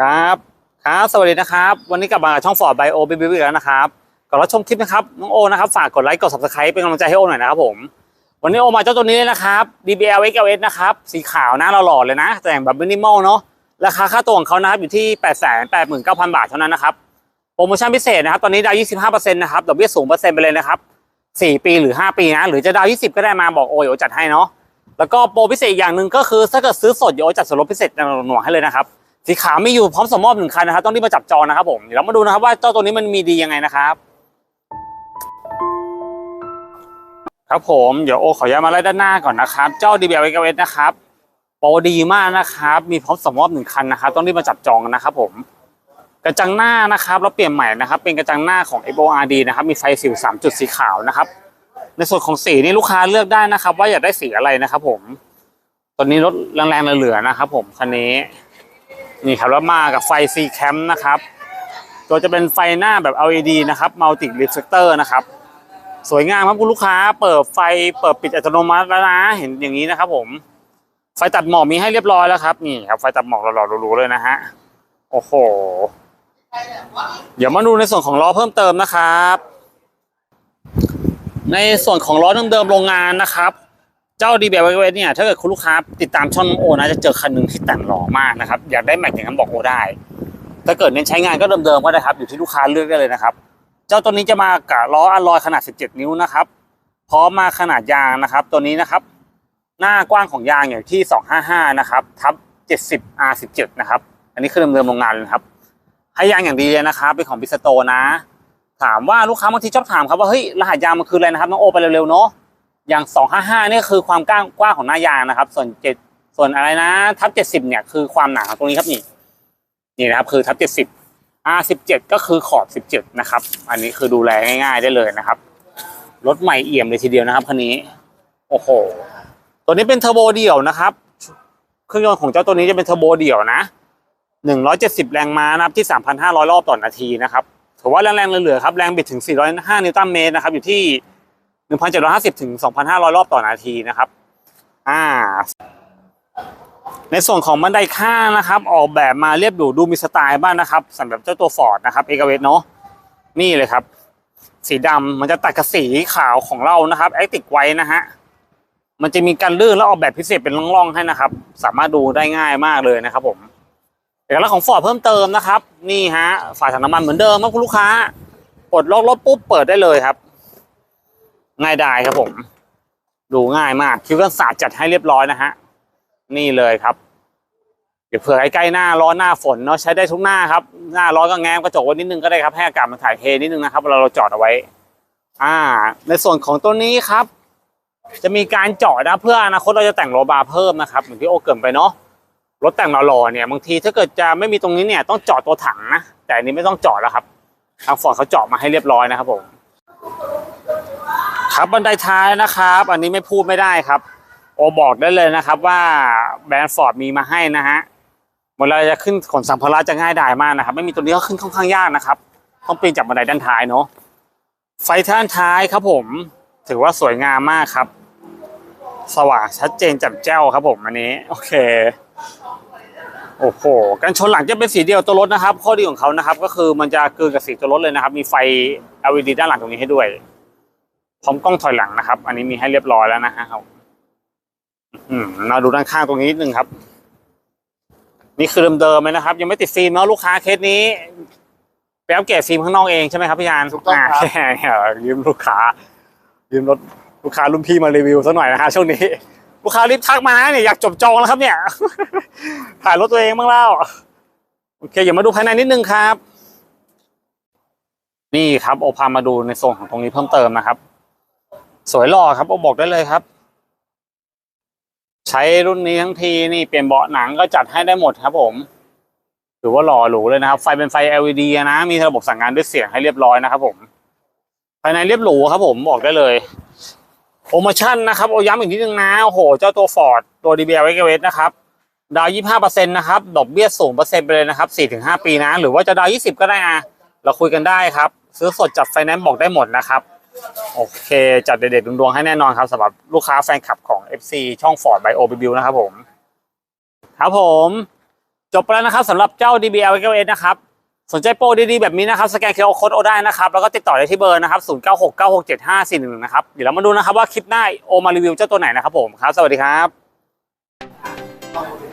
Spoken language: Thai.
ครับครับสวัสดีนะครับ วันนี้กลับมาช่องฟอร์ดไบโอบีบีอีกแล้วนะครับก่อนรับชมคลิปนะครับน้องโอนะครับฝากกดไลค์กด subscribe เป็นกำลังใจให้โอหน่อยนะครับผมวันนี้โอมาเจ้าตัวนี้เลยนะครับ DBL XLS นะครับสีขาวนะหล่อๆเลยนะ แต่งแบบมินิมอลเนาะราคาค่าตัวของเขานะครับอยู่ที่ 8 8 9 0 0 0 บาทเท่านั้นนะครับโปรโมชั่นพิเศษนะครับตอนนี้ดาว 25%นะครับดอกเบี้ยสูงเปอร์เซ็นต์ไปเลยนะครับ4ปีหรือ 5 ปีนะหรือจะดาว 20 ก็ได้มาบอกโอโยจัดให้เนาะแล้วก็โปรพิเศษอย่างหนึ่งก็คือถ้าเกิดซื้อสดโยจัดส่วนลดพิเศษหน่วงให้เลยนะครับ สีขาวไมีอยู่พร้อมส่งมอบหนึ่งคันนะครับต้องรีบมาจับจองนะครับผมเดี๋ยวเรามาดูนะครับว่าเจ้าตัวนี้มันมีดียังไงนะครับครับผมเดี๋ยวโอขอย้ายมาไล่ด้านหน้าก่อนนะครับ เจ้า DBL x s นะครับโปรดีมากนะครับ มีพร้อมส่งมอบหนึ่งคันนะครับต้องรีบมาจับจองนะครับผมกระจังหน้านะครับเราเปลี่ยนใหม่นะครับ เป็นกระจังหน้าของ FORD นะครับมีไฟสิว3จุดสีขาวนะครับ ในส่วนของสีนี่ลูกค้าเลือกได้นะครับ ว่าอยากได้สีอะไรนะครับ ผม ตอนนี้รถแรงๆเหลือๆนะครับ ผมคันนี้ นี่ครับแล้วมากับไฟ C Cam นะครับ ตัวจะเป็นไฟหน้าแบบ LED นะครับ Multi Reflector นะครับ สวยงามครับคุณลูกค้า เปิดไฟเปิดปิดอัตโนมัติแล้วนะ เห็นอย่างนี้นะครับ ผม ไฟตัดหมอกมีให้เรียบร้อยแล้วครับ นี่ครับไฟตัดหมอกหล่อๆรูๆเลยนะฮะ โอ้โห เดี๋ยวมาดูในส่วนของล้อเพิ่มเติมนะครับ ในส่วนของล้อเดิมๆโรงงานนะครับ เจ้าดีแบบไวเนี่ยถ้าเกิดคุณลูกค้าติดตามช่องโอนะจะเจอคันหนึ่งที่แต่งหล่อมากนะครับอยากได้แม็กอย่างนั้นบอกโอได้ ถ้าเกิดเน้นใช้งานก็เดิมๆก็ได้ครับอยู่ที่ลูกค้าเลือกได้เลยนะครับ เจ้าตัวนี้จะมากับล้ออะลอยขนาด 17 นิ้วนะครับพร้อมมาขนาดยางนะครับ ตัวนี้นะครับ หน้ากว้างของยางอยู่ที่ 255 นะครับทับ 70 R17 นะครับอันนี้คือเดิมๆโรงงานเลยครับให้ยางอย่างดีเลยนะครับเป็นของบิสโตนะ ถามว่าลูกค้าบางทีชอบถามครับว่าเฮ้ยรหัสยางมันคืออะไรนะครับน้องโอไปเร็วๆเนาะ อย่าง 255 นี่คือความกว้างกว้างของหน้ายางนะครับ ส่วนเจ็ดส่วนอะไรนะ ทับ70เนี่ยคือความหนาของตรงนี้ครับนี่นี่นะครับคือทับ70 R17 ก็คือขอบ17นะครับ อันนี้คือดูแลง่ายๆได้เลยนะครับรถใหม่เอี่ยมเลยทีเดียวนะครับคันนี้ โอ้โห ตัวนี้เป็นเทอร์โบเดี่ยวนะครับ เครื่องยนต์ของเจ้าตัวนี้จะเป็นเทอร์โบเดี่ยวนะ 170 แรงม้านะครับที่ 3,500 รอบต่อนาทีนะครับถือว่าแรงๆเหลือๆครับแรงบิดถึง 405 นิวตันเมตรนะครับอยู่ที่ 1,750 ถึง 2,500 รอบต่อนาทีนะครับ อ่า ในส่วนของบันไดข้างนะครับ ออกแบบมาเรียบหรูดูมีสไตล์บ้างนะครับสำหรับเจ้าตัวฟอร์ดนะครับเอกเวทเนาะนี่เลยครับ สีดำมันจะตัดกับสีขาวของเรานะครับแอคติกไว้นะฮะมันจะมีการลื่นแล้วออกแบบพิเศษเป็นร่องๆให้นะครับ สามารถดูได้ง่ายมากเลยนะครับ ผมเอกลักษณ์ของฟอร์ดเพิ่มเติมนะครับ นี่ฮะฝาถังน้ำมันเหมือนเดิมครับคุณลูกค้าปลดล็อกรถปุ๊บเปิดได้เลยครับ ง่ายดายครับผม ดูง่ายมากคิวกันศาสตร์จัดให้เรียบร้อยนะฮะนี่เลยครับ เดี๋ยวเผื่อใกล้ๆหน้าร้อนหน้าฝนเนาะใช้ได้ทุกหน้าครับ หน้าร้อนก็แง้มกระจกไว้นิดนึงก็ได้ครับให้อากาศมันถ่ายเทนิดนึงนะครับเวลาเราจอดเอาไว้ อ่า ในส่วนของตัวนี้ครับ จะมีการจาะนะเพื่ออนาคตเราจะแต่งโลบาร์เพิ่มนะครับเหมือนที่โอเกรินไปเนาะรถแต่งหล่อๆเนี่ยบางทีถ้าเกิดจะไม่มีตรงนี้เนี่ยต้องจาะตัวถังนะแต่อันนี้ไม่ต้องจาะแล้วครับ ทางฟอร์ดเขาจาะมาให้เรียบร้อยนะครับผม ครับบันไดท้ายนะครับ อันนี้ไม่พูดไม่ได้ครับ โอบอกได้เลยนะครับว่าแบรนด์ฟอร์ดมีมาให้นะฮะเวลาจะขึ้นขนสัมภาระจะง่ายดายมากนะครับ ไม่มีตัวนี้ก็ขึ้นค่อนข้างยากนะครับ ต้องปีนจากบันไดด้านท้ายเนาะไฟด้านท้ายครับผม ถือว่าสวยงามมากครับ สว่างชัดเจนแจ่มแจ้วครับผมอันนี้ โอเค โอ้โหกันชนหลังจะเป็นสีเดียวตัวรถนะครับ ข้อดีของเขานะครับ ก็คือมันจะกลืนกับสีตัวรถเลยนะครับ มีไฟ LED ด้านหลังตรงนี้ให้ด้วย พร้อมกล้องถอยหลังนะครับ อันนี้มีให้เรียบร้อยแล้วนะฮะครับอืมเราดูด้านข้างตรงนี้นิดนึงครับ นี่คือเดิมๆเลยนะครับ ยังไม่ติดฟิล์มเนาะลูกค้าเคสนี้ไปอัปเกรดฟิล์มข้างนอกเองใช่ไหมครับพี่ยานถูกต้องครับายืมลูกค้า ยืมรถลูกค้ารุ่นพี่มารีวิวสักหน่อยนะฮะช่วงนี้ ลูกค้ารีบทักมานะเนี่ยอยากจบจองแล้วครับเนี่ยถ่ายรถตัวเองบ้างแล้วโอเคอย่ามาดูภายในนิดนึงครับ นี่ครับโอพามาดูในโซนของตรงนี้เพิ่มเติมนะครับ สวยหล่อครับโอบอกได้เลยครับ ใช้รุ่นนี้ทั้งทีนี่เปลี่ยนเบาะหนังก็จัดให้ได้หมดครับ ผมถือว่าหล่อหรูเลยนะครับ ไฟเป็นไฟ LED นะมีระบบสั่งงานด้วยเสียงให้เรียบร้อยนะครับ ผม ภายในเรียบหรูครับ ผมบอกได้เลยโปรโมชั่นนะครับโอย้ำอีกนิดนึงนะโอ้โหเจ้าตัวฟอร์ดตัวดี DBL x s นะครับดาว25%นต์นะครับ ดอกเบี้ยสูงเปอร์เซ็นต์ไปเลยนะครับ4-5ปีนะ หรือว่าจะดาว20ก็ได้อะเราคุยกันได้ครับ ซื้อสดจัดไฟแนนซ์บอกได้หมดนะครับ โอเค จัดเด็ดๆดวงๆให้แน่นอนครับสำหรับลูกค้าแฟนคลับของ FC ช่อง Ford by o b b นะครับผม ครับผม จบไปแล้วนะครับสำหรับเจ้า DBL s นะครับสนใจโปรดีๆแบบนี้นะครับสแกนเคอร์โค้ดโอได้นะครับแล้วก็ติดต่อได้ที่เบอร์นะครับ0 9 6 9 6 7 5 4 1นะครับเดี๋ยวเรามาดูนะครับว่าคลิปหน้าโอมารีวิวเจ้าตัวไหนนะครับผมครับ สวัสดีครับ